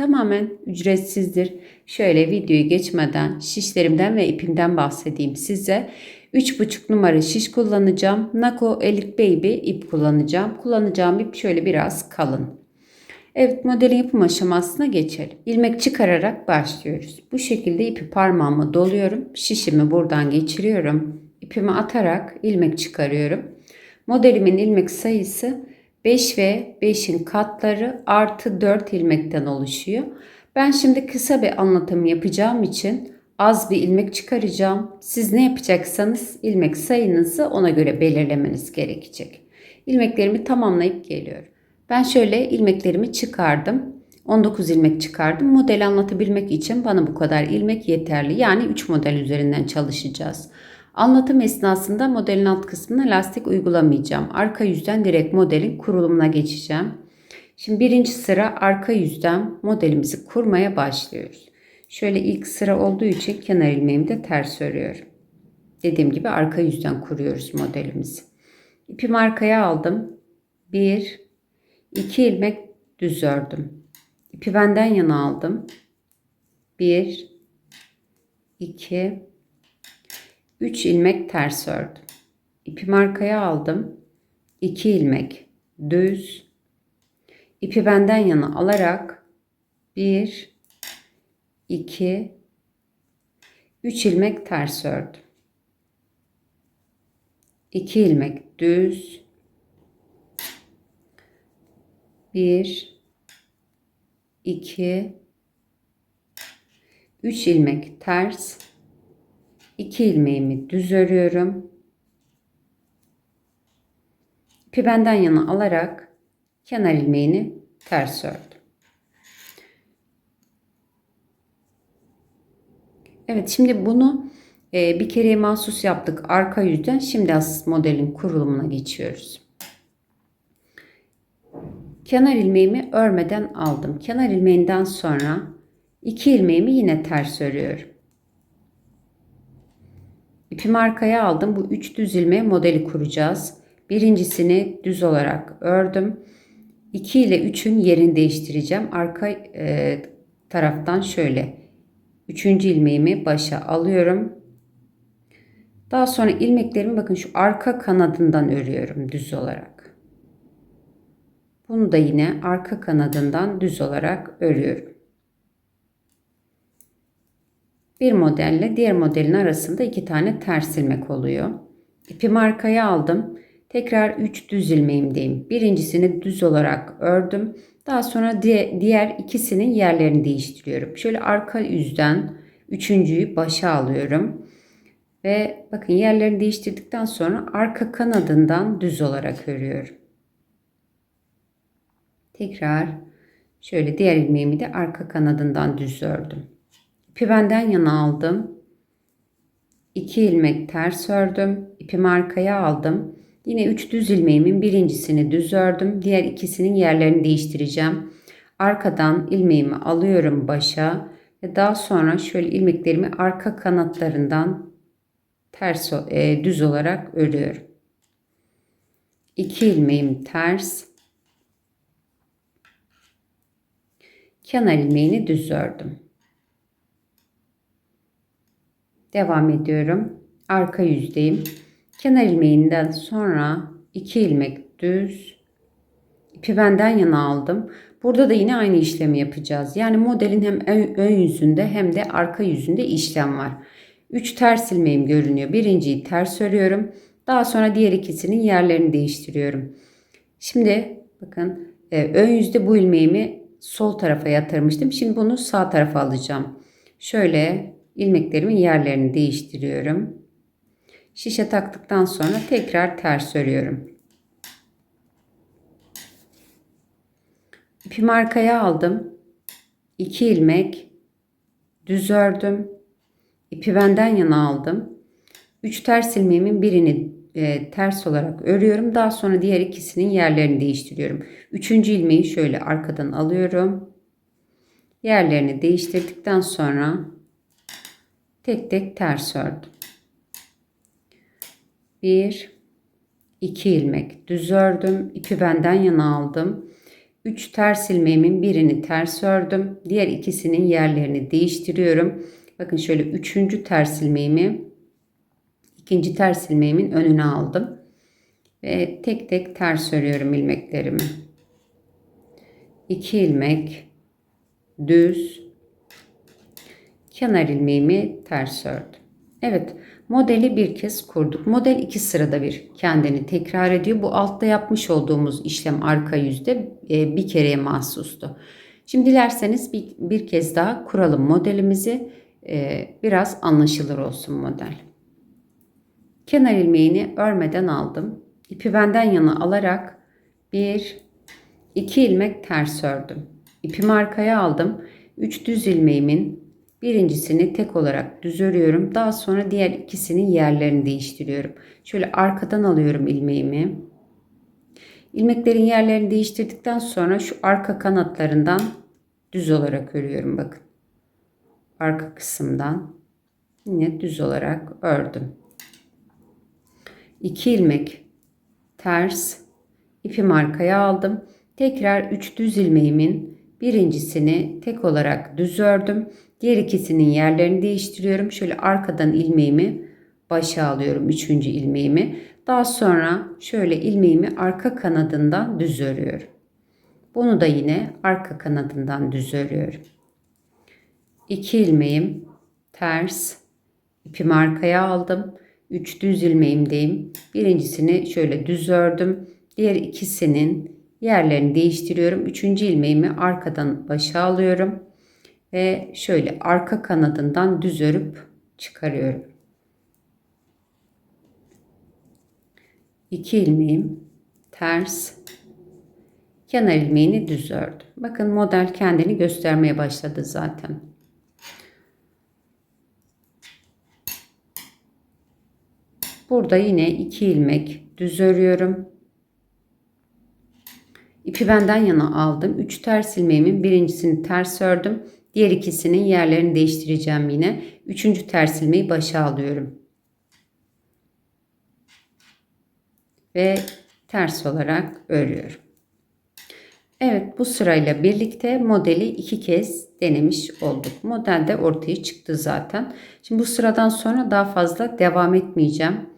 tamamen ücretsizdir. Şöyle videoyu geçmeden şişlerimden ve ipimden bahsedeyim size. 3,5 numara şiş kullanacağım. Nako Elik Baby ip kullanacağım. Kullanacağım ip şöyle biraz kalın. Evet modelin yapım aşamasına geçelim. İlmek çıkararak başlıyoruz. Bu şekilde ipi parmağıma doluyorum. Şişimi buradan geçiriyorum. İpimi atarak ilmek çıkarıyorum. Modelimin ilmek sayısı 5 ve 5'in katları artı 4 ilmekten oluşuyor. Ben şimdi kısa bir anlatım yapacağım için az bir ilmek çıkaracağım. Siz ne yapacaksanız ilmek sayınızı ona göre belirlemeniz gerekecek. İlmeklerimi tamamlayıp geliyorum. Ben şöyle ilmeklerimi çıkardım. 19 ilmek çıkardım. Model anlatabilmek için bana bu kadar ilmek yeterli. Yani 3 model üzerinden çalışacağız. Anlatım esnasında modelin alt kısmına lastik uygulamayacağım. Arka yüzden direkt modelin kurulumuna geçeceğim. Şimdi birinci sıra arka yüzden modelimizi kurmaya başlıyoruz. Şöyle ilk sıra olduğu için kenar ilmeğimi de ters örüyorum. Dediğim gibi arka yüzden kuruyoruz modelimizi. İpimi arkaya aldım. 1 2 ilmek düz ördüm. İpi benden yana aldım. 1 2 3 ilmek ters ördüm. İpimi arkaya aldım. 2 ilmek düz. İpi benden yana alarak 1 2 3 ilmek ters ördüm. 2 ilmek düz. 1 2 3 ilmek ters 2 ilmeğimi düz örüyorum. İpi benden yana alarak kenar ilmeğini ters ördüm. Evet şimdi bunu e, bir kereye mahsus yaptık arka yüzden. Şimdi asıl modelin kurulumuna geçiyoruz. Kenar ilmeğimi örmeden aldım. Kenar ilmeğinden sonra iki ilmeğimi yine ters örüyorum. İpimi arkaya aldım. Bu üç düz ilmeği modeli kuracağız. Birincisini düz olarak ördüm. 2 ile 3'ün yerini değiştireceğim. Arka e, taraftan şöyle. Üçüncü ilmeğimi başa alıyorum. Daha sonra ilmeklerimi bakın şu arka kanadından örüyorum düz olarak. Bunu da yine arka kanadından düz olarak örüyorum. Bir modelle diğer modelin arasında iki tane ters ilmek oluyor. İpimi arkaya aldım. Tekrar 3 düz ilmeğimdeyim. Birincisini düz olarak ördüm. Daha sonra diğer ikisinin yerlerini değiştiriyorum. Şöyle arka yüzden üçüncüyü başa alıyorum. Ve bakın yerlerini değiştirdikten sonra arka kanadından düz olarak örüyorum. Tekrar şöyle diğer ilmeğimi de arka kanadından düz ördüm. İpi benden yana aldım. 2 ilmek ters ördüm. İpimi arkaya aldım. Yine 3 düz ilmeğimin birincisini düz ördüm. Diğer ikisinin yerlerini değiştireceğim. Arkadan ilmeğimi alıyorum başa ve daha sonra şöyle ilmeklerimi arka kanatlarından ters e, düz olarak örüyorum. 2 ilmeğim ters. Kenar ilmeğini düz ördüm. Devam ediyorum. Arka yüzdeyim. Kenar ilmeğinden sonra 2 ilmek düz. İpi benden yana aldım. Burada da yine aynı işlemi yapacağız. Yani modelin hem ön yüzünde hem de arka yüzünde işlem var. 3 ters ilmeğim görünüyor. Birinciyi ters örüyorum. Daha sonra diğer ikisinin yerlerini değiştiriyorum. Şimdi bakın e, ön yüzde bu ilmeğimi sol tarafa yatırmıştım. Şimdi bunu sağ tarafa alacağım. Şöyle ilmeklerimin yerlerini değiştiriyorum. Şişe taktıktan sonra tekrar ters örüyorum. İpimi arkaya aldım. 2 ilmek düz ördüm. İpi benden yana aldım. 3 ters ilmeğimin birini e, ters olarak örüyorum. Daha sonra diğer ikisinin yerlerini değiştiriyorum. Üçüncü ilmeği şöyle arkadan alıyorum. Yerlerini değiştirdikten sonra tek tek ters ördüm. 1 2 ilmek düz ördüm. İpi benden yana aldım. 3 ters ilmeğimin birini ters ördüm. Diğer ikisinin yerlerini değiştiriyorum. Bakın şöyle üçüncü ters ilmeğimi ikinci ters ilmeğimin önüne aldım. Ve tek tek ters örüyorum ilmeklerimi. 2 ilmek düz kenar ilmeğimi ters ördüm. Evet modeli bir kez kurduk. Model iki sırada bir kendini tekrar ediyor. Bu altta yapmış olduğumuz işlem arka yüzde e, bir kereye mahsustu. Şimdi dilerseniz bir, bir kez daha kuralım modelimizi. E, biraz anlaşılır olsun model. Kenar ilmeğini örmeden aldım. İpi benden yana alarak bir, iki ilmek ters ördüm. İpimi arkaya aldım. 3 düz ilmeğimin birincisini tek olarak düz örüyorum. Daha sonra diğer ikisinin yerlerini değiştiriyorum. Şöyle arkadan alıyorum ilmeğimi. İlmeklerin yerlerini değiştirdikten sonra şu arka kanatlarından düz olarak örüyorum bakın. Arka kısımdan yine düz olarak ördüm. 2 ilmek ters ipimi arkaya aldım. Tekrar 3 düz ilmeğimin birincisini tek olarak düz ördüm. Diğer ikisinin yerlerini değiştiriyorum. Şöyle arkadan ilmeğimi başa alıyorum. Üçüncü ilmeğimi. Daha sonra şöyle ilmeğimi arka kanadından düz örüyorum. Bunu da yine arka kanadından düz örüyorum. 2 ilmeğim ters ipimi arkaya aldım. 3 düz ilmeğimdeyim. Birincisini şöyle düz ördüm. Diğer ikisinin yerlerini değiştiriyorum. Üçüncü ilmeğimi arkadan başa alıyorum. Ve şöyle arka kanadından düz örüp çıkarıyorum. 2 ilmeğim ters kenar ilmeğini düz ördüm. Bakın model kendini göstermeye başladı zaten. Burada yine 2 ilmek düz örüyorum. İpi benden yana aldım. 3 ters ilmeğimin birincisini ters ördüm. Diğer ikisinin yerlerini değiştireceğim yine. Üçüncü ters ilmeği başa alıyorum. Ve ters olarak örüyorum. Evet bu sırayla birlikte modeli iki kez denemiş olduk. Model de ortaya çıktı zaten. Şimdi bu sıradan sonra daha fazla devam etmeyeceğim.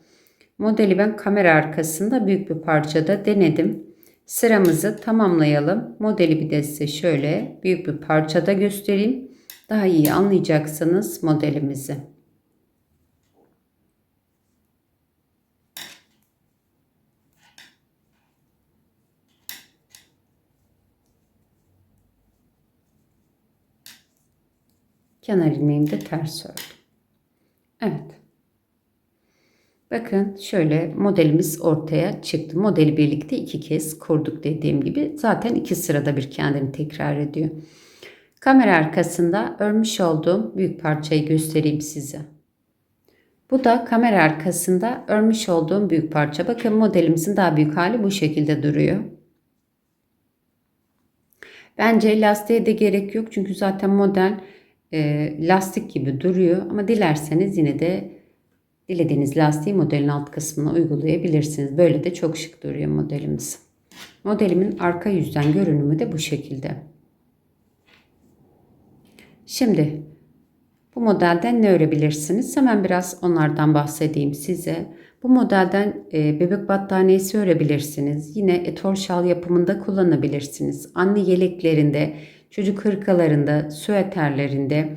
Modeli ben kamera arkasında büyük bir parçada denedim. Sıramızı tamamlayalım. Modeli bir de size şöyle büyük bir parçada göstereyim. Daha iyi anlayacaksınız modelimizi. Kenar ilmeğimi de ters ördüm. Evet. Bakın şöyle modelimiz ortaya çıktı. Modeli birlikte iki kez kurduk dediğim gibi. Zaten iki sırada bir kendini tekrar ediyor. Kamera arkasında örmüş olduğum büyük parçayı göstereyim size. Bu da kamera arkasında örmüş olduğum büyük parça. Bakın modelimizin daha büyük hali bu şekilde duruyor. Bence lastiğe de gerek yok. Çünkü zaten model e, lastik gibi duruyor. Ama dilerseniz yine de Dilediğiniz lastiği modelin alt kısmına uygulayabilirsiniz. Böyle de çok şık duruyor modelimiz. Modelimin arka yüzden görünümü de bu şekilde. Şimdi bu modelden ne örebilirsiniz? Hemen biraz onlardan bahsedeyim size. Bu modelden e, bebek battaniyesi örebilirsiniz. Yine etol şal yapımında kullanabilirsiniz. Anne yeleklerinde, çocuk hırkalarında, süeterlerinde,